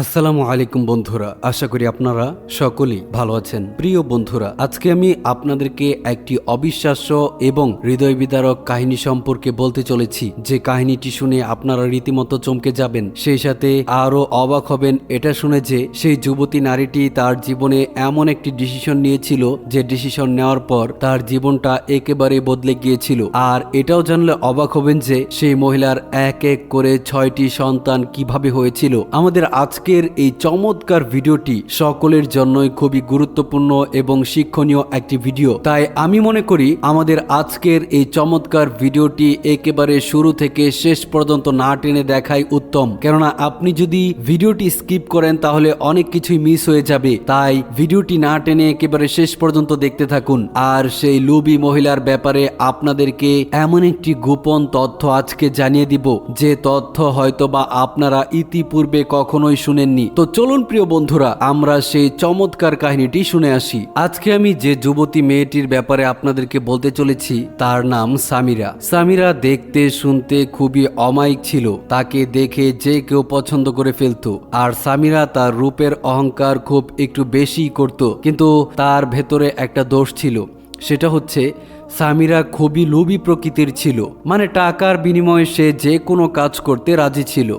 আসসালামু আলাইকুম বন্ধুরা, আশা করি আপনারা সকলেই ভালো আছেন। প্রিয় বন্ধুরা, আজকে আমি আপনাদেরকে একটি অবিশ্বাস্য এবং হৃদয় বিদারক কাহিনী সম্পর্কে বলতে চলেছি। যে কাহিনীটি শুনে আপনারা রীতিমতো চমকে যাবেন, সেই সাথে আরও অবাক হবেন। এটা শুনে যে সেই যুবতী নারীটি তার জীবনে এমন একটি ডিসিশন নিয়েছিল, যে ডিসিশন নেওয়ার পর তার জীবনটা একেবারে বদলে গিয়েছিল। আর এটাও জানলে অবাক হবেন যে সেই মহিলার এক এক করে ছয়টি সন্তান কীভাবে হয়েছিল। আমাদের আজকের এই চমৎকার ভিডিওটি সকলের জন্যই খুবই গুরুত্বপূর্ণ এবং শিক্ষণীয় একটি ভিডিও। তাই আমি মনে করি আমাদের আজকের এই চমৎকার ভিডিওটি একেবারে শুরু থেকে শেষ পর্যন্ত না টেনে দেখাই উত্তম। কেননা আপনি যদি ভিডিওটি স্কিপ করেন তাহলে অনেক কিছুই মিস হয়ে যাবে। তাই ভিডিওটি না টেনে একেবারে শেষ পর্যন্ত দেখতে থাকুন। আর সেই লুবি মহিলার ব্যাপারে আপনাদেরকে এমন একটি গোপন তথ্য আজকে জানিয়ে দিব। যে তথ্য হয়তো বা আপনারা ইতিপূর্বে কখনোই শুনেননি। তো চলুন প্রিয় বন্ধুরা, আমরা সেই চমৎকার কাহিনীটি শুনে আসি। আজকে আমি যে যুবতী মেয়েটির ব্যাপারে আপনাদেরকে বলতে চলেছি, তার নাম সামিরা। সামিরা দেখতে শুনতে খুবই অমায়িক ছিল। তাকে দেখে যে কেউ পছন্দ করে ফেলতো। আর সামিরা তার রূপের অহংকার খুব একটু বেশি করত। কিন্তু তার ভেতরে একটা দোষ ছিল। সেটা হচ্ছে সামিরা খুবই লোভী প্রকৃতির ছিল মানে টাকার বিনিময়ে সে যে কোনো কাজ করতে রাজি ছিল।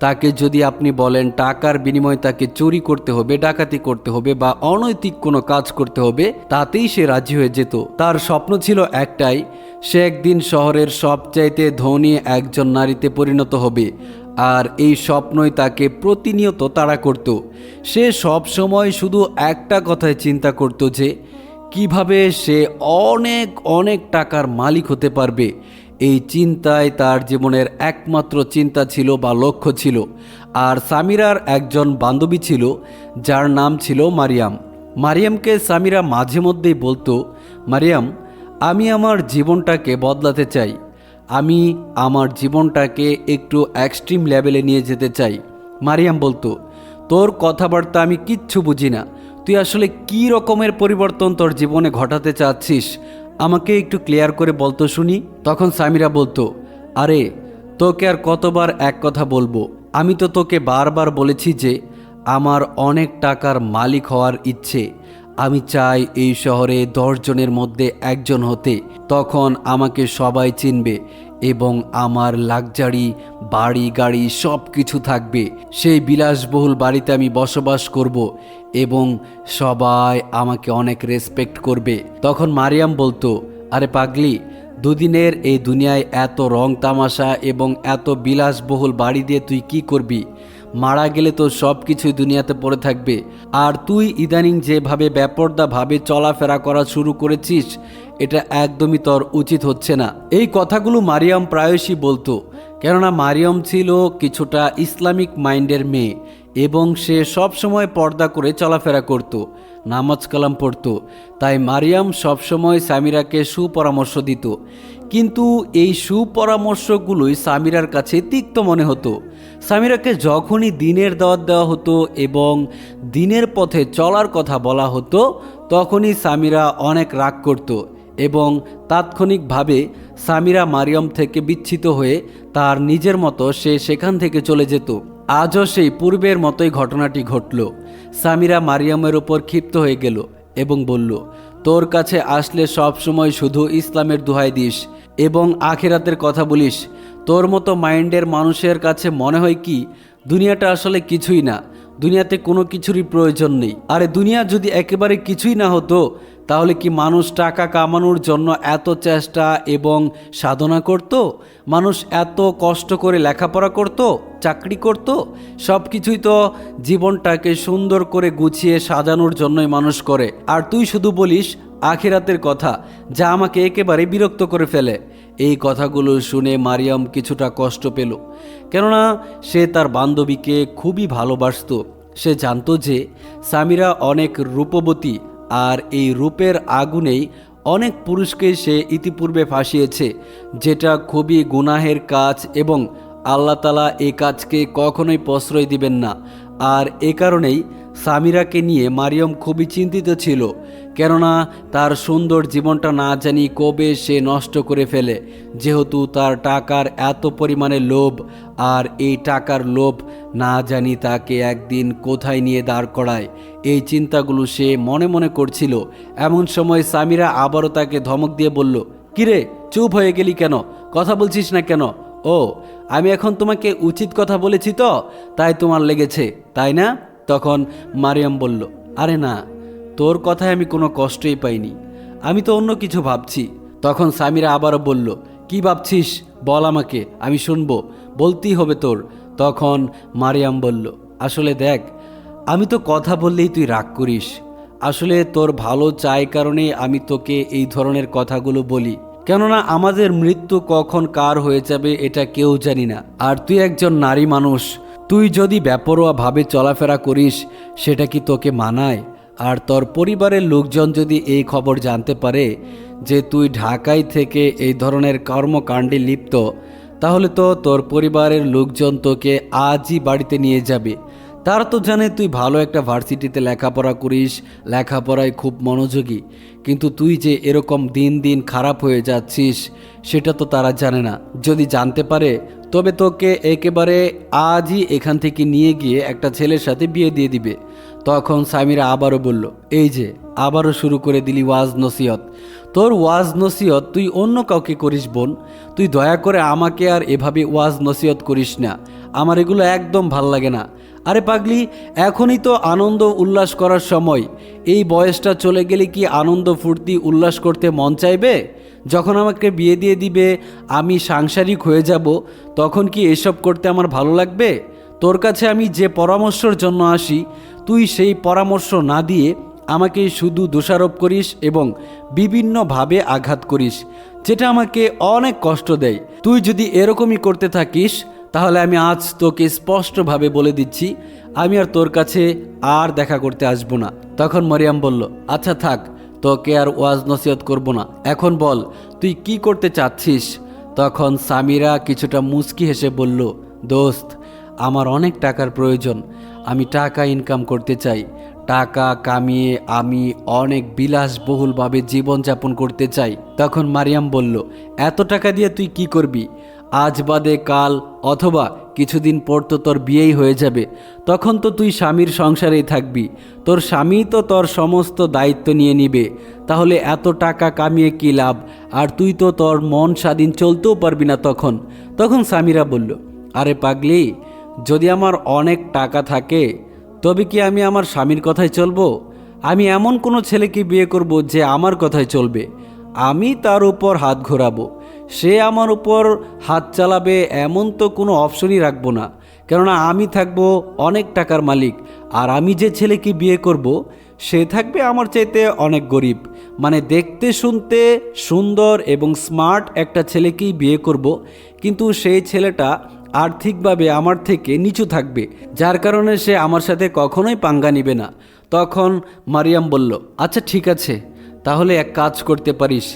তাকে যদি আপনি বলেন টাকার বিনিময়ে তাকে চুরি করতে হবে, ডাকাতি করতে হবে বা অনৈতিক কোনো কাজ করতে হবে, তাতেই সে রাজি হয়ে যেত। তার স্বপ্ন ছিল একটাই, সে একদিন শহরের সবচাইতে ধনী একজন নারীতে পরিণত হবে। আর এই স্বপ্নই তাকে প্রতিনিয়ত তাড়া করত। সে সব সময় শুধু একটা কথায় চিন্তা করত যে কীভাবে সে অনেক অনেক টাকার মালিক হতে পারবে? এই চিন্তায় তার জীবনের একমাত্র চিন্তা ছিল বা লক্ষ্য ছিল। আর সামিরার একজন বান্ধবী ছিল, যার নাম ছিল মারিয়াম। মারিয়ামকে সামিরা মাঝে মধ্যেই বলতো, মারিয়াম, আমি আমার জীবনটাকে বদলাতে চাই। আমি আমার জীবনটাকে একটু এক্সট্রিম লেভেলে নিয়ে যেতে চাই। মারিয়াম বলতো, তোর কথাবার্তা আমি কিচ্ছু বুঝি না। তুই আসলে কি রকমের পরিবর্তন তোর জীবনে ঘটাতে চাচ্ছিস? আমাকে একটু ক্লিয়ার করে বলতো শুনি। তখন সামিরা বলতো, আরে, তোকে আর কতবার এক কথা বলব? আমি তো তোকে বারবার বলেছি যে, আমার অনেক টাকার মালিক হওয়ার ইচ্ছে। আমি চাই এই শহরে দশজনের মধ্যে একজন হতে। তখন আমাকে সবাই চিনবে এবং আমার লাকজারি বাড়ি গাড়ি সব কিছু থাকবে। সেই বিলাসবহুল বাড়িতে আমি বসবাস করব। এবং সবাই আমাকে অনেক রেসপেক্ট করবে। তখন মারিয়াম বলতো, আরে পাগলি, দুদিনের এই দুনিয়ায় এত রং তামাশা এবং এত বিলাসবহুল বাড়ি দিয়ে তুই কি করবি? মারা গেলে তো সব কিছুই দুনিয়াতে পড়ে থাকবে। আর তুই ইদানিং যেভাবে ব্যাপরদাভাবে চলাফেরা করা শুরু করেছিস, এটা একদমই তোর উচিত হচ্ছে না। এই কথাগুলো মারিয়াম প্রায়শই বলতো, কেননা মারিয়াম ছিল কিছুটা ইসলামিক মাইন্ডের মেয়ে। এবং সে সব সময় পর্দা করে চলাফেরা করত, নামাজ কালাম পড়ত। তাই মারিয়াম সবসময় সামিরাকে সুপরামর্শ দিত। কিন্তু এই সুপরামর্শগুলোই সামিরার কাছে তিক্ত মনে হতো। সামিরাকে যখনই দিনের দাওয়াত দেওয়া হতো এবং দিনের পথে চলার কথা বলা হতো, তখনই সামিরা অনেক রাগ করত এবং তাৎক্ষণিকভাবে সামিরা মারিয়ম থেকে বিচ্ছিত হয়ে তার নিজের মতো সে সেখান থেকে চলে যেত। আজও সেই পূর্বের মতোই ঘটনাটি ঘটল। সামিরা মারিয়ামের ওপর ক্ষিপ্ত হয়ে গেল এবং বলল, তোর কাছে আসলে সব সময় শুধু ইসলামের দোহাই দিস এবং আখেরাতের কথা বলিস। তোর মতো মাইন্ডের মানুষের কাছে মনে হয় কি, দুনিয়াটা আসলে কিছুই না। দুনিয়াতে কোনো কিছুরই প্রয়োজন নেই। আরে দুনিয়া যদি একেবারে কিছুই না হতো তাহলে কি মানুষ টাকা কামানোর জন্য এত চেষ্টা এবং সাধনা করত? মানুষ এত কষ্ট করে লেখাপড়া করত, চাকরি করত? সব কিছুই তো জীবনটাকে সুন্দর করে গুছিয়ে সাজানোর জন্যই মানুষ করে। আর তুই শুধু বলিস, আখিরাতের কথা, যা আমাকে একেবারে বিরক্ত করে ফেলে। এই কথাগুলো শুনে মারিয়াম কিছুটা কষ্ট পেল। কেননা সে তার বান্ধবীকে খুবই ভালোবাসত। সে জানতো যে সামিরা অনেক রূপবতী আর এই রূপের আগুনেই অনেক পুরুষকে সে ইতিপূর্বে ফাঁসিয়েছে, যেটা খুবই গুনাহের কাজ এবং আল্লাহ তালা এই কাজকে কখনোই প্রশ্রয় দিবেন না। আর এ কারণেই সামিরাকে নিয়ে মারিয়ম খুবই চিন্তিত ছিল, কেননা তার সুন্দর জীবনটা না জানি কবে সে নষ্ট করে ফেলে। যেহেতু তার টাকার এত পরিমাণে লোভ, আর এই টাকার লোভ না জানি তাকে একদিন কোথায় নিয়ে দাঁড় করায়। এই চিন্তাগুলো সে মনে মনে করছিল। এমন সময় সামিরা আবারও তাকে ধমক দিয়ে বলল, কিরে, চুপ হয়ে গেলি কেন? কথা বলছিস না কেন? ও, আমি এখন তোমাকে উচিত কথা বলেছি তো? তাই তোমার লেগেছে, তাই না? তখন মারিয়াম বলল, আরে না, তোর কথায় আমি কোনো কষ্টই পাইনি। আমি তো অন্য কিছু ভাবছি। তখন সামিরা আবারও বলল, কি ভাবছিস? বল আমাকে, আমি শুনব, বলতেই হবে তোর। তখন মারিয়াম বলল, আসলে দেখ, আমি তো কথা বললেই তুই রাগ করিস। আসলে তোর ভালো চাই কারণে আমি তোকে এই ধরনের কথাগুলো বলি। কেননা আমাদের মৃত্যু কখন কার হয়ে যাবে এটা কেউ জানি না। আর তুই একজন নারী মানুষ তুই যদি ব্যাপরোয়াভাবে চলাফেরা করিস, সেটা কি তোকে মানায়? আর তোর পরিবারের লোকজন যদি এই খবর জানতে পারে যে তুই ঢাকায় থেকে এই ধরনের কর্মকাণ্ডে লিপ্ত, তাহলে তো তোর পরিবারের লোকজন তোকে আজই বাড়িতে নিয়ে যাবে। তারা তো জানে তুই ভালো একটা ভার্সিটিতে লেখাপড়া করিস, লেখাপড়ায় খুব মনোযোগী। কিন্তু তুই যে এরকম দিন দিন খারাপ হয়ে যাচ্ছিস, সেটা তো তারা জানে না। যদি জানতে পারে, তবে তোকে একেবারে আজই এখান থেকে নিয়ে গিয়ে একটা ছেলের সাথে বিয়ে দিয়ে দিবে। তখন সামিরা আবারও বলল, এই যে, আবারও শুরু করে দিলি ওয়াজ নসিহত। তোর ওয়াজ নসিহত তুই অন্য কাউকে করিস, বোন। তুই দয়া করে আমাকে আর এভাবে ওয়াজ নসিহত করিস না। আমার এগুলো একদম ভালো লাগে না। আরে পাগলি, এখনই তো আনন্দ উল্লাস করার সময়। এই বয়সটা চলে গেলে কি আনন্দ ফুর্তি উল্লাস করতে মন চাইবে? যখন আমাকে বিয়ে দিয়ে দিবে, আমি সাংসারিক হয়ে যাব, তখন কি এসব করতে আমার ভালো লাগবে? তোর কাছে আমি যে পরামর্শের জন্য আসি, তুই সেই পরামর্শ না দিয়ে আমাকে শুধু দোষারোপ করিস এবং বিভিন্নভাবে আঘাত করিস, যেটা আমাকে অনেক কষ্ট দেয়। তুই যদি এরকমই করতে থাকিস তাহলে আমি আজ তোকে স্পষ্টভাবে বলে দিচ্ছি, আমি আর তোর কাছে আর দেখা করতে আসব না। তখন মরিয়াম বলল আচ্ছা থাক, তোকে আর ওয়াজ নসিহত করব না। এখন বল, তুই কি করতে চাচ্ছিস? তখন সামিরা কিছুটা মুচকি হেসে বলল, দোস্ত, আমার অনেক টাকার প্রয়োজন। আমি টাকা ইনকাম করতে চাই। টাকা কামিয়ে আমি অনেক বিলাসবহুলভাবে জীবনযাপন করতে চাই। তখন মারিয়াম বলল, এত টাকা দিয়ে তুই কি করবি? আজ বাদে কাল অথবা কিছুদিন পর তো তোর বিয়েই হয়ে যাবে। তখন তো তুই স্বামীর সংসারেই থাকবি। তোর স্বামী তো তোর সমস্ত দায়িত্ব নিয়ে নিবে। তাহলে এত টাকা কামিয়ে কি লাভ? আর তুই তো তোর মন স্বাধীন চলতেও পারবি না তখন। তখন স্বামীরা বলল, আরে পাগলি, যদি আমার অনেক টাকা থাকে, তবে কি আমি আমার স্বামীর কথায় চলবো? আমি এমন কোনো ছেলেকে বিয়ে করব যে আমার কথায় চলবে। আমি তার উপর হাত ঘোরাবো। সে আমার উপর হাত চালাবে এমন তো কোনো অপশনই রাখব না। কেননা আমি থাকব অনেক টাকার মালিক, আর আমি যে ছেলেকে বিয়ে করব, সে থাকবে আমার চাইতে অনেক গরিব। মানে দেখতে শুনতে সুন্দর এবং স্মার্ট একটা ছেলেকেই বিয়ে করব, কিন্তু সেই ছেলেটা আর্থিকভাবে আমার থেকে নিচু থাকবে, যার কারণে সে আমার সাথে কখনোই পাঙ্গা নিবে না। তখন মারিয়াম বলল আচ্ছা ঠিক আছে। তাহলে এক কাজ করতে পারিস।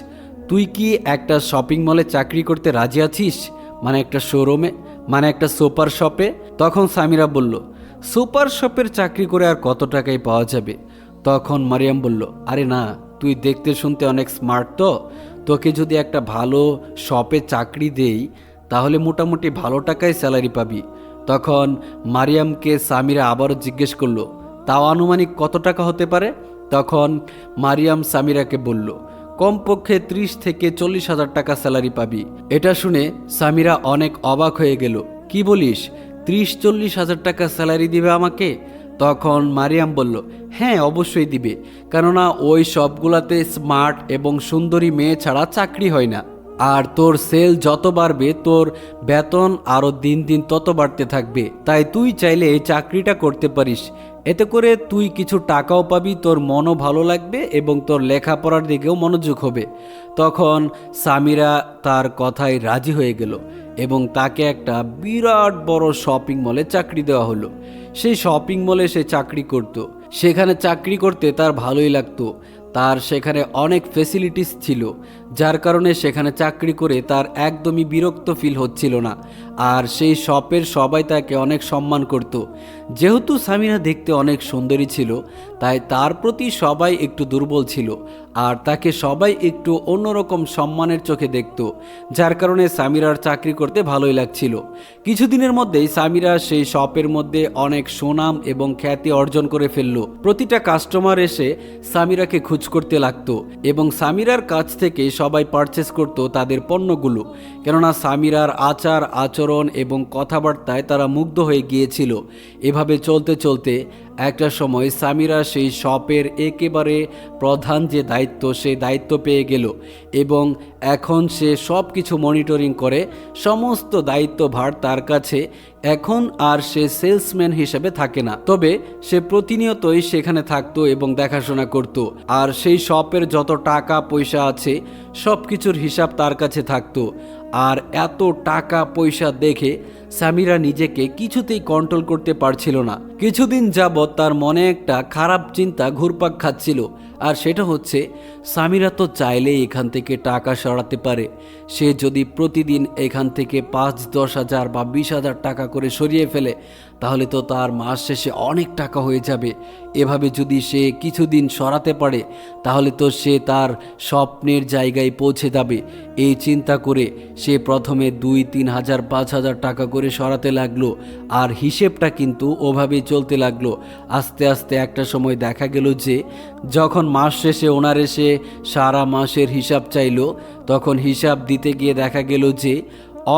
তুই কি একটা শপিং মলে চাকরি করতে রাজি আছিস? মানে একটা শোরুমে মানে একটা সুপার শপে তখন সামিরা বলল সুপার শপের চাকরি করে আর কত টাকায় পাওয়া যাবে? তখন মারিয়াম বলল, আরে না, তুই দেখতে শুনতে অনেক স্মার্ট তো। তোকে যদি একটা ভালো শপে চাকরি দেই, তাহলে মোটামুটি ভালো টাকায় স্যালারি পাবি। তখন মারিয়ামকে সামিরা আবারও জিজ্ঞেস করল, তাও আনুমানিক কত টাকা হতে পারে? তখন মারিয়াম সামিরাকে বলল কমপক্ষে ত্রিশ থেকে চল্লিশ হাজার টাকা স্যালারি পাবি। এটা শুনে সামিরা অনেক অবাক হয়ে গেল। কি বলিস? ত্রিশ, চল্লিশ হাজার টাকা স্যালারি দিবে আমাকে? তখন মারিয়াম বলল হ্যাঁ অবশ্যই দিবে। কেননা ওই সবগুলাতে স্মার্ট এবং সুন্দরী মেয়ে ছাড়া চাকরি হয় না। আর তোর সেল যত বাড়বে, তোর বেতন আরও দিন দিন তত বাড়তে থাকবে। তাই তুই চাইলে এই চাকরিটা করতে পারিস। এতে করে তুই কিছু টাকাও পাবি, তোর মনও ভালো লাগবে এবং তোর লেখাপড়ার দিকেও মনোযোগ হবে। তখন সামিরা তার কথায় রাজি হয়ে গেল এবং তাকে একটা বিরাট বড় শপিং মলে চাকরি দেওয়া হলো। সেই শপিং মলে সে চাকরি করত। সেখানে চাকরি করতে তার ভালোই লাগতো। তার সেখানে অনেক ফেসিলিটিস ছিল। যার কারণে সেখানে চাকরি করে তার একদমই বিরক্ত ফিল হচ্ছিল না। আর সেই শপের সবাই তাকে অনেক সম্মান করত। যেহেতু সামিরা দেখতে অনেক সুন্দরী ছিল, তাই তার প্রতি সবাই একটু দুর্বল ছিল আর তাকে সবাই একটু অন্যরকম সম্মানের চোখে দেখত, যার কারণে সামিরার চাকরি করতে ভালোই লাগছিল। কিছুদিনের মধ্যেই সামিরা সেই শপের মধ্যে অনেক সুনাম এবং খ্যাতি অর্জন করে ফেলল। প্রতিটা কাস্টমার এসে সামিরাকে খুঁজ করতে লাগতো এবং সামিরার কাছ থেকে সবাই পারচেস করত তাদের পণ্যগুলো। কেননা সামিরার আচার, আচরণ এবং কথাবার্তায় তারা মুগ্ধ হয়ে গিয়েছিল। এভাবে চলতে চলতে একটা সময় সামিরা সেই শপের একেবারে প্রধান যে দায়িত্ব সেই দায়িত্ব পেয়ে গেল এবং এখন সে সব কিছু মনিটরিং করে। সমস্ত দায়িত্বভার তার কাছে। এখন আর সে সেলসম্যান হিসেবে থাকে না। তবে সে প্রতিনিয়তই সেখানে থাকতো এবং দেখাশোনা করত। আর সেই শপের যত টাকা পয়সা আছে সব কিছুর হিসাব তার কাছে থাকতো। আর এত টাকা পয়সা দেখে সামিরা নিজেকে কিছুতেই কন্ট্রোল করতে পারছিল না। কিছুদিন যাবৎ তার মনে একটা খারাপ চিন্তা ঘুরপাক খাচ্ছিল। আর সেটা হচ্ছে, সামিরা তো চাইলেই এখান থেকে টাকা সরাতে পারে। সে যদি প্রতিদিন এখান থেকে পাঁচ, দশ হাজার বা বিশ হাজার টাকা করে সরিয়ে ফেলে তাহলে তো তার মাস শেষে অনেক টাকা হয়ে যাবে। এভাবে যদি সে কিছুদিন সরাতে পারে, তাহলে তো সে তার স্বপ্নের জায়গায় পৌঁছে যাবে। এই চিন্তা করে সে প্রথমে দুই, তিন হাজার, পাঁচ হাজার টাকা করে সরাতে লাগল, আর হিসেবটা কিন্তু ওভাবেই চলতে লাগল। আস্তে আস্তে একটা সময় দেখা গেল যে, যখন মাস শেষে ওনার এসে সারা মাসের হিসাব চাইলো, তখন হিসাব দিতে গিয়ে দেখা গেল যে,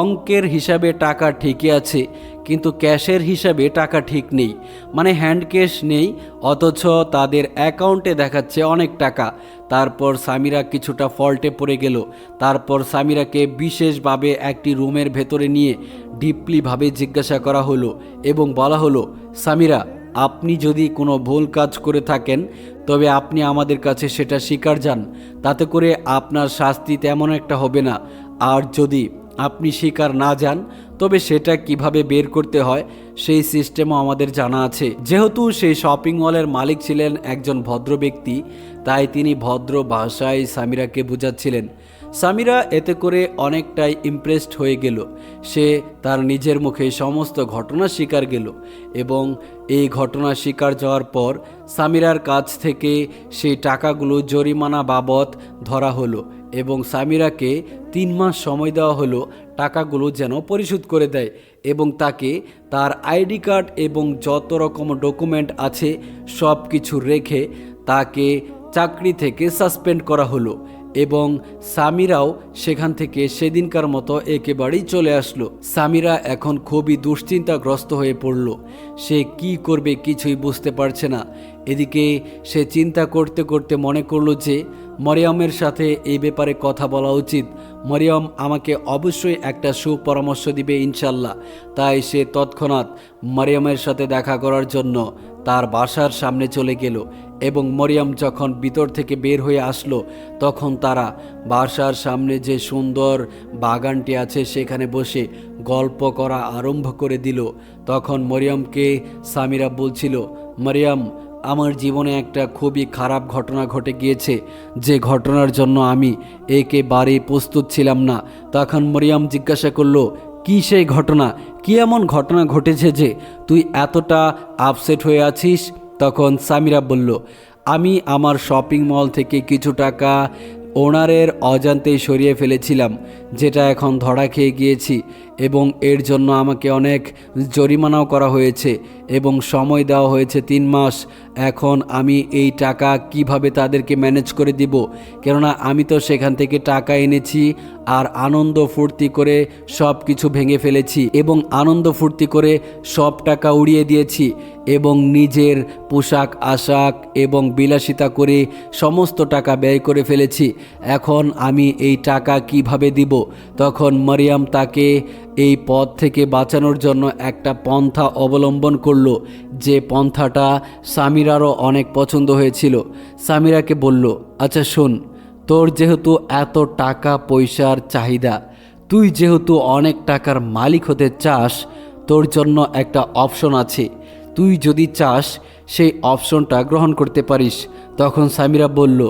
অঙ্কের হিসাবে টাকা ঠিকই আছে কিন্তু ক্যাশের হিসাবে টাকা ঠিক নেই। মানে হ্যান্ড ক্যাশ নেই, অথচ তাদের অ্যাকাউন্টে দেখাচ্ছে অনেক টাকা। তারপর সামিরা কিছুটা ফল্টে পড়ে গেল। তারপর সামিরাকে বিশেষভাবে একটি রুমের ভেতরে নিয়ে ডিপলিভাবে জিজ্ঞাসা করা হলো এবং বলা হলো, সামিরা, আপনি যদি কোনো ভুল কাজ করে থাকেন, তবে আপনি আমাদের কাছে সেটা স্বীকার যান। তাতে করে আপনার শাস্তি তেমন একটা হবে না। আর যদি আপনি শিকার না যান, তবে সেটা কীভাবে বের করতে হয় সেই সিস্টেমও আমাদের জানা আছে। যেহেতু সেই শপিং মলের মালিক ছিলেন একজন ভদ্র ব্যক্তি, তাই তিনি ভদ্র ভাষায় সামিরাকে বুঝাচ্ছিলেন। সামিরা এতে করে অনেকটাই ইমপ্রেসড হয়ে গেল। সে তার নিজের মুখে সমস্ত ঘটনা স্বীকার গেল এবং এই ঘটনা স্বীকার যাওয়ার পর সামিরার কাছ থেকে সেই টাকাগুলো জরিমানা বাবদ ধরা হলো এবং সামিরাকে তিন মাস সময় দেওয়া হলো টাকাগুলো যেন পরিশোধ করে দেয় এবং তাকে তার আইডি কার্ড এবং যত রকম ডকুমেন্ট আছে সব কিছু রেখে তাকে চাকরি থেকে সাসপেন্ড করা হলো এবং সামিরাও সেখান থেকে সেদিনকার মতো একেবারেই চলে আসলো। সামিরা এখন খুবই দুশ্চিন্তাগ্রস্ত হয়ে পড়ল। সে কি করবে কিছুই বুঝতে পারছে না। এদিকে সে চিন্তা করতে করতে মনে করল যে, মরিয়মের সাথে এই ব্যাপারে কথা বলা উচিত। মরিয়ম আমাকে অবশ্যই একটা সুপরামর্শ দিবে ইনশাল্লাহ। তাই সে তৎক্ষণাৎ মরিয়মের সাথে দেখা করার জন্য তার বাসার সামনে চলে গেল এবং মরিয়ম যখন ভিতর থেকে বের হয়ে আসলো, তখন তারা বাসার সামনে যে সুন্দর বাগানটি আছে সেখানে বসে গল্প করা আরম্ভ করে দিল। তখন মরিয়মকে সামিরা বলছিল, মরিয়ম, আমার জীবনে একটা খুবই খারাপ ঘটনা ঘটে গিয়েছে। যে ঘটনার জন্য আমি একেবারেই প্রস্তুত ছিলাম না। তখন মরিয়াম জিজ্ঞাসা করল, কি সেই ঘটনা? কি এমন ঘটনা ঘটেছে যে তুই এতটা আপসেট হয়ে আছিস? তখন সামিরা বলল, আমি আমার শপিং মল থেকে কিছু টাকা ওনারের অজান্তেই সরিয়ে ফেলেছিলাম, যেটা এখন ধরা খেয়ে গিয়েছি। এবং এর জন্য আমাকে অনেক জরিমানাও করা হয়েছে এবং সময় দেওয়া হয়েছে তিন মাস। এখন আমি এই টাকা কীভাবে তাদেরকে ম্যানেজ করে দিব? কেননা আমি তো সেখান থেকে টাকা এনেছি আর আনন্দ ফুর্তি করে সব কিছু ভেঙে ফেলেছি এবং আনন্দ ফুর্তি করে সব টাকা উড়িয়ে দিয়েছি এবং নিজের পোশাক, আশাক এবং বিলাসিতা করে সমস্ত টাকা ব্যয় করে ফেলেছি। এখন আমি এই টাকা কীভাবে দিব? তখন মারিয়াম তাকে এই পথ থেকে বাঁচানোর জন্য একটা পন্থা অবলম্বন করল। যে পন্থাটা সামিরারও অনেক পছন্দ হয়েছিল। সামিরাকে বলল আচ্ছা শোন, তোর যেহেতু এত টাকা পয়সার চাহিদা, তুই যেহেতু অনেক টাকার মালিক হতে চাস, তোর জন্য একটা অপশন আছে। তুই যদি চাস, সেই অপশনটা গ্রহণ করতে পারিস। তখন সামিরা বলল,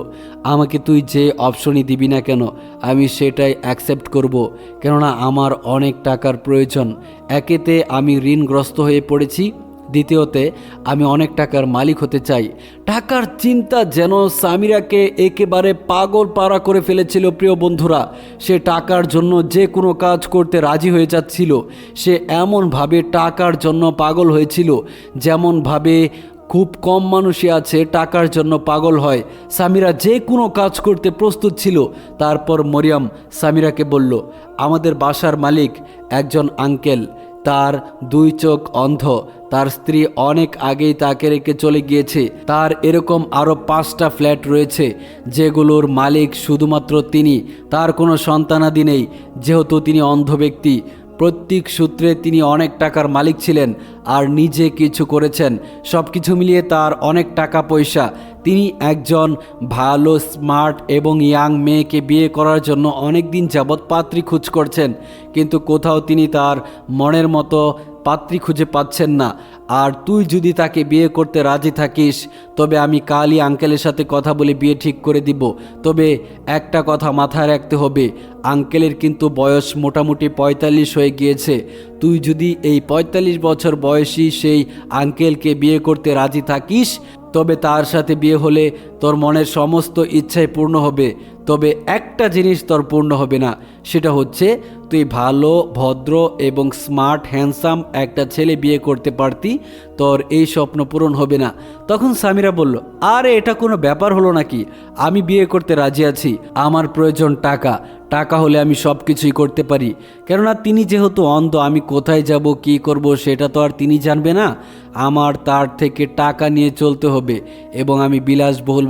আমাকে তুই যে অপশনই দিবি না কেন, আমি সেটাই অ্যাকসেপ্ট করব। কেননা আমার অনেক টাকার প্রয়োজন। একেতে আমি ঋণগ্রস্ত হয়ে পড়েছি। দ্বিতীয়তে, আমি অনেক টাকার মালিক হতে চাই। টাকার চিন্তা যেন সামিরাকে একেবারে পাগল পাড়া করে ফেলেছিল প্রিয় বন্ধুরা। সে টাকার জন্য যে কোনো কাজ করতে রাজি হয়ে যাচ্ছিল। সে এমনভাবে টাকার জন্য পাগল হয়েছিল, যেমনভাবে খুব কম মানুষই আছে, টাকার জন্য পাগল হয়। সামিরা যে কোনো কাজ করতে প্রস্তুত ছিল। তারপর মরিয়ম সামিরাকে বলল, আমাদের বাসার মালিক একজন আঙ্কেল। তার দুই চোখ অন্ধ। তার স্ত্রী অনেক আগেই তাকে রেখে চলে গিয়েছে। তার এরকম আরও পাঁচটা ফ্ল্যাট রয়েছে, যেগুলোর মালিক শুধুমাত্র তিনি। তার কোনো সন্তানাদি নেই, যেহেতু তিনি অন্ধ ব্যক্তি। প্রত্যেক সূত্রে তিনি অনেক টাকার মালিক ছিলেন আর নিজে কিছু করেছেন। সব কিছু মিলিয়ে তার অনেক টাকা পয়সা। তিনি একজন ভালো, স্মার্ট এবং ইয়াং মেয়েকে বিয়ে করার জন্য অনেক দিন যাবৎ পাত্রী খোঁজ করছেন। কিন্তু কোথাও তিনি তার মনের মতো পাত্রী খুঁজে পাচ্ছেন না। আর তুই যদি তাকে বিয়ে করতে রাজি থাকিস, তবে আমি কালই আঙ্কেলের সাথে কথা বলে বিয়ে ঠিক করে দিব। তবে একটা কথা মাথায় রাখতে হবে, আঙ্কেলের কিন্তু বয়স মোটামুটি পঁয়তাল্লিশ হয়ে গিয়েছে। তুই যদি এই পঁয়তাল্লিশ বছর বয়সী সেই আঙ্কেলকে বিয়ে করতে রাজি থাকিস, তবে তার সাথে বিয়ে হলে তোর মনের সমস্ত ইচ্ছাই পূর্ণ হবে, তবে একটা জিনিস তোর পূর্ণ হবে না, সেটা হচ্ছে তুই ভালো, ভদ্র এবং স্মার্ট, হ্যান্ডসাম একটা ছেলে বিয়ে করতে পারতি, তোর এই স্বপ্ন পূরণ হবে না। তখন সামিরা বলল, আরে, এটা কোনো ব্যাপার হলো নাকি? আমি বিয়ে করতে রাজি আছি, আমার প্রয়োজন টাকা টাকা হলে আমি সব কিছুই করতে পারি। কেননা তিনি যেহেতু অন্ধ, আমি কোথায় যাব, কি করব, সেটা তো আর তিনি জানবে না। আমার তার থেকে টাকা নিয়ে চলতে হবে এবং আমি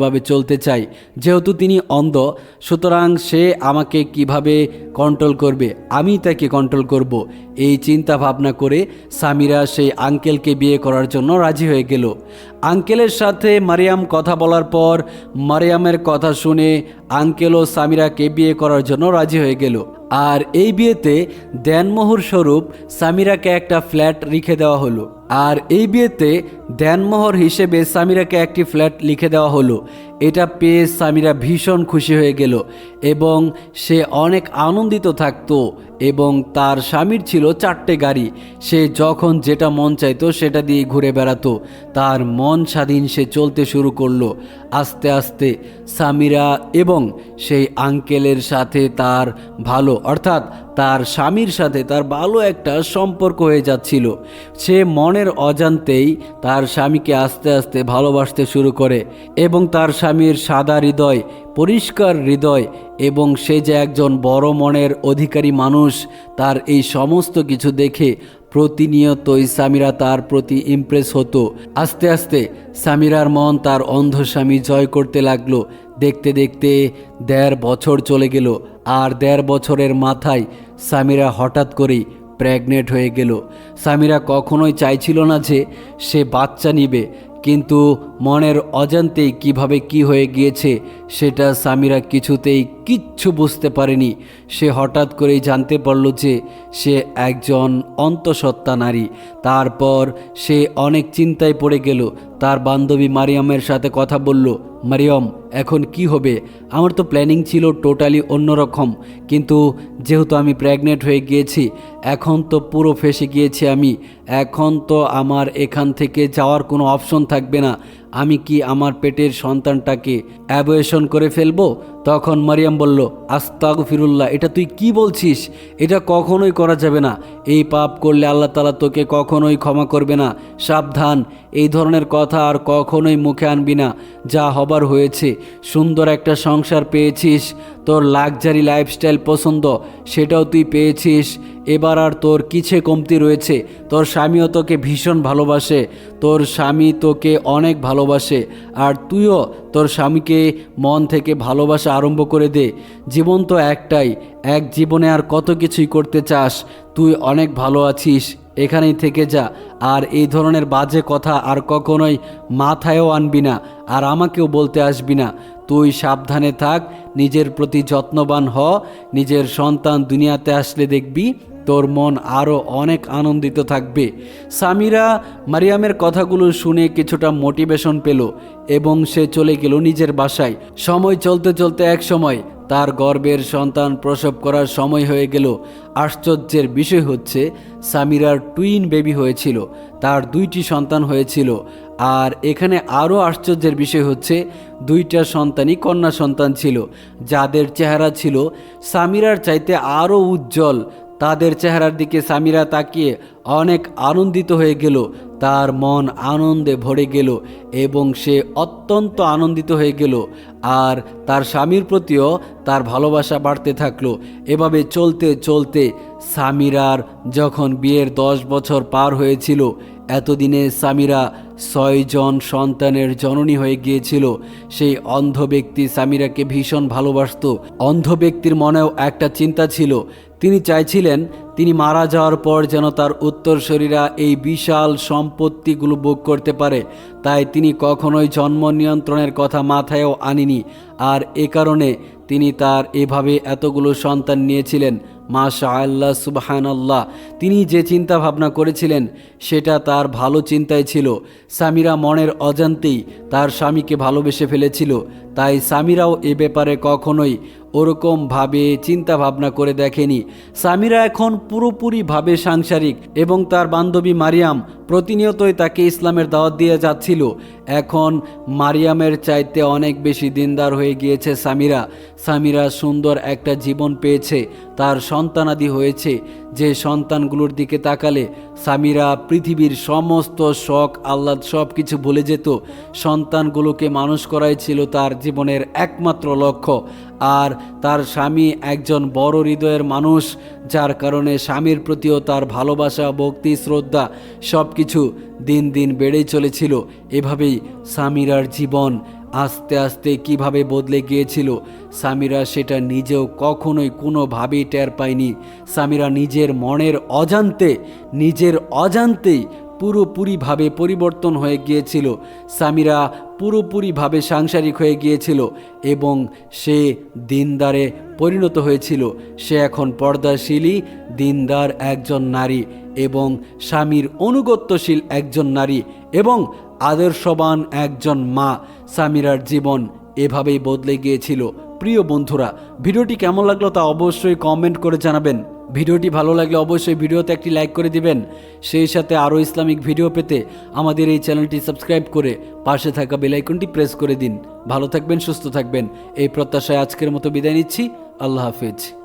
বিলাসবহুলভাবে চলতে চাই। যেহেতু তিনি অন্ধ, সুতরাং সে আমাকে কীভাবে কন্ট্রোল করবে? আমি তাকে কন্ট্রোল করব। এই চিন্তা ভাবনা করে সামিরা সেই আঙ্কেলকে বিয়ে করার জন্য রাজি হয়ে গেল। আঙ্কেলের সাথে মারিয়াম কথা বলার পর মারিয়ামের কথা শুনে আঙ্কেলও সামিরাকে বিয়ে করার জন্য রাজি হয়ে গেল। আর এই বিয়েতে দেনমোহর স্বরূপ সামিরাকে একটা ফ্ল্যাট লিখে দেওয়া হলো। আর এই বিয়েতে দেনমোহর হিসেবে সামিরাকে একটি ফ্ল্যাট লিখে দেওয়া হলো। এটা পেয়ে সামিরা ভীষণ খুশি হয়ে গেল এবং সে অনেক আনন্দিত থাকতো এবং তার স্বামীর ছিল চারটে গাড়ি। সে যখন যেটা মন চাইতো সেটা দিয়ে ঘুরে বেড়াতো। তার মন স্বাধীন সে চলতে শুরু করল। আস্তে আস্তে সামিরা এবং সেই আঙ্কেলের সাথে তার ভালো, অর্থাৎ তার স্বামীর সাথে তার ভালো একটা সম্পর্ক হয়ে যাচ্ছিল। সে মনের অজান্তেই তার স্বামীকে আস্তে আস্তে ভালোবাসতে শুরু করে এবং তার স্বামীর সাদা হৃদয়, পরিষ্কার হৃদয় এবং সে যে একজন বড় মনের অধিকারী মানুষ, তার এই সমস্ত কিছু দেখে প্রতিনিয়তই সামিরা তার প্রতি ইমপ্রেস হতো। আস্তে আস্তে সামিরার মন তার অন্ধ স্বামী জয় করতে লাগল। দেখতে দেখতে দেড় বছর চলে গেল আর দেড় বছরের মাথায় সামিরা হঠাৎ করেই প্রেগনেন্ট হয়ে গেল। সামিরা কখনোই চাইছিল না যে সে বাচ্চা নিবে, কিন্তু মনের অজান্তেই কীভাবে কি হয়ে গিয়েছে সেটা সামিরা কিছুতেই কিচ্ছু বুঝতে পারেনি। সে হঠাৎ করেই জানতে পারল যে সে একজন অন্তঃসত্ত্বা নারী। তারপর সে অনেক চিন্তায় পড়ে গেল। তার বান্ধবী মারিয়ামের সাথে কথা বলল, মারিয়ম, এখন কি হবে? আমার তো প্ল্যানিং ছিল টোটালি অন্যরকম। কিন্তু যেহেতু আমি প্রেগনেন্ট হয়ে গিয়েছি, এখন তো পুরো ফেসে গিয়েছি আমি। এখন তো আমার এখান থেকে যাওয়ার কোনো অপশন থাকবে না। আমি কি আমার পেটের সন্তানটাকে অ্যাবয়েশন করে ফেলব? তখন মারিয়াম বলল আস্তাগ ফিরুল্লাহ এটা তুই কি বলছিস? এটা কখনোই করা যাবে না। এই পাপ করলে আল্লাহ তালা তোকে কখনোই ক্ষমা করবে না। সাবধান, এই ধরনের কথা আর কখনোই মুখে আনবি না। যা হবার হয়েছে, সুন্দর একটা সংসার পেয়েছিস, তোর লাক্সারি লাইফস্টাইল পছন্দ, সেটাও তুই পেয়েছিস। এবার আর তোর কিছে কমতি রয়েছে। তোর স্বামীও তোকে ভীষণ ভালোবাসে, তোর স্বামী তোকে অনেক ভালোবাসে, আর তুইও তোর স্বামীকে মন থেকে ভালোবাসা আরম্ভ করে দে। জীবন তো একটাই, এক জীবনে আর কত কিছুই করতে চাস, তুই অনেক ভালো আছিস, এখানেই থেকে যা। আর এই ধরনের বাজে কথা আর কখনোই মাথায়ও আনবি না, আর আমাকেও বলতে আসবি না। তুই সাবধানে থাক, নিজের প্রতি যত্নবান হ, নিজের সন্তান দুনিয়াতে আসলে দেখবি তোর মন আরও অনেক আনন্দিত থাকবে। সামিরা মারিয়ামের কথাগুলো শুনে কিছুটা মোটিভেশন পেল এবং সে চলে গেল নিজের বাসায়। সময় চলতে চলতে এক সময় তার গর্বের সন্তান প্রসব করার সময় হয়ে গেল। আশ্চর্যের বিষয় হচ্ছে, সামিরার টুইন বেবি হয়েছিল, তার দুইটি সন্তান হয়েছিল। আর এখানে আরও আশ্চর্যের বিষয় হচ্ছে, দুইটা সন্তানই কন্যা সন্তান ছিল, যাদের চেহারা ছিল সামিরার চাইতে আরও উজ্জ্বল তাদের চেহারার দিকে সামিরা তাকিয়ে অনেক আনন্দিত হয়ে গেল। তার মন আনন্দে ভরে গেল এবং সে অত্যন্ত আনন্দিত হয়ে গেল। আর তার স্বামীর প্রতিও তার ভালোবাসা বাড়তে থাকল। এভাবে চলতে চলতে সামিরার যখন বিয়ের দশ বছর পার হয়েছিল, এতদিনে সামিরা ছয়জন সন্তানের জননী হয়ে গিয়েছিল। সেই অন্ধ ব্যক্তি সামিরাকে ভীষণ ভালোবাসত। অন্ধ ব্যক্তির মনেও একটা চিন্তা ছিল তিনি চাইছিলেন তিনি মারা যাওয়ার পর যেন তার উত্তরসূরিরা এই বিশাল সম্পত্তিগুলো ভোগ করতে পারে। তাই তিনি কখনোই জন্ম নিয়ন্ত্রণের কথা মাথায়ও আনিনি। আর এ কারণে তিনি তার এভাবে এতগুলো সন্তান নিয়েছিলেন। মাশা আল্লাহ সুবাহান আল্লাহ তিনি যে চিন্তা ভাবনা করেছিলেন, সেটা তার ভালো চিন্তায় ছিল। সামিরা মনের অজান্তেই তার স্বামীকে ভালোবেসে ফেলেছিল। তাই সামিরাও এ ব্যাপারে কখনোই ওরকমভাবে চিন্তা ভাবনা করে দেখেনি। সামিরা এখন পুরোপুরিভাবে সাংসারিক এবং তার বান্ধবী মারিয়াম প্রতিনিয়তই তাকে ইসলামের দাওয়াত দিয়ে যাচ্ছিল। এখন মারিয়ামের চাইতে অনেক বেশি দিনদার হয়ে গিয়েছে সামিরা। সামিরা সুন্দর একটা জীবন পেয়েছে, তার সন্তানাদি হয়েছে। যে সন্তানগুলোর দিকে তাকালে সামিরা পৃথিবীর সমস্ত শখ, আহ্লাদ সব কিছু ভুলে যেত। সন্তানগুলোকে মানুষ করাই ছিল তার জীবনের একমাত্র লক্ষ্য। আর তার স্বামী একজন বড় হৃদয়ের মানুষ, যার কারণে স্বামীর প্রতিও তার ভালোবাসা, ভক্তি, শ্রদ্ধা সব কিছু দিন দিন বেড়েই চলেছিল। এভাবেই সামিরার জীবন আস্তে আস্তে কীভাবে বদলে গিয়েছিল, সামিরা সেটা নিজেও কখনোই কোনোভাবেই টের পায়নি। সামিরা নিজের মনের অজান্তে, নিজের অজান্তেই পুরোপুরিভাবে পরিবর্তন হয়ে গিয়েছিল। সামিরা পুরোপুরিভাবে সাংসারিক হয়ে গিয়েছিল এবং সে দিনদারে পরিণত হয়েছিল। সে এখন পর্দাশীলই দিনদার একজন নারী এবং স্বামীর অনুগত্যশীল একজন নারী এবং আদর্শবান একজন মা। সামিরার জীবন এভাবেই বদলে গিয়েছিল। প্রিয় বন্ধুরা, ভিডিওটি কেমন লাগল তা অবশ্যই কমেন্ট করে জানাবেন। ভিডিওটি ভালো লাগলে অবশ্যই ভিডিওতে একটি লাইক করে দিবেন। সেই সাথে আরও ইসলামিক ভিডিও পেতে আমাদের এই চ্যানেলটি সাবস্ক্রাইব করে পাশে থাকা বেলাইকনটি প্রেস করে দিন। ভালো থাকবেন, সুস্থ থাকবেন। এই প্রত্যাশায় আজকের মতো বিদায় নিচ্ছি। আল্লাহ হাফিজ।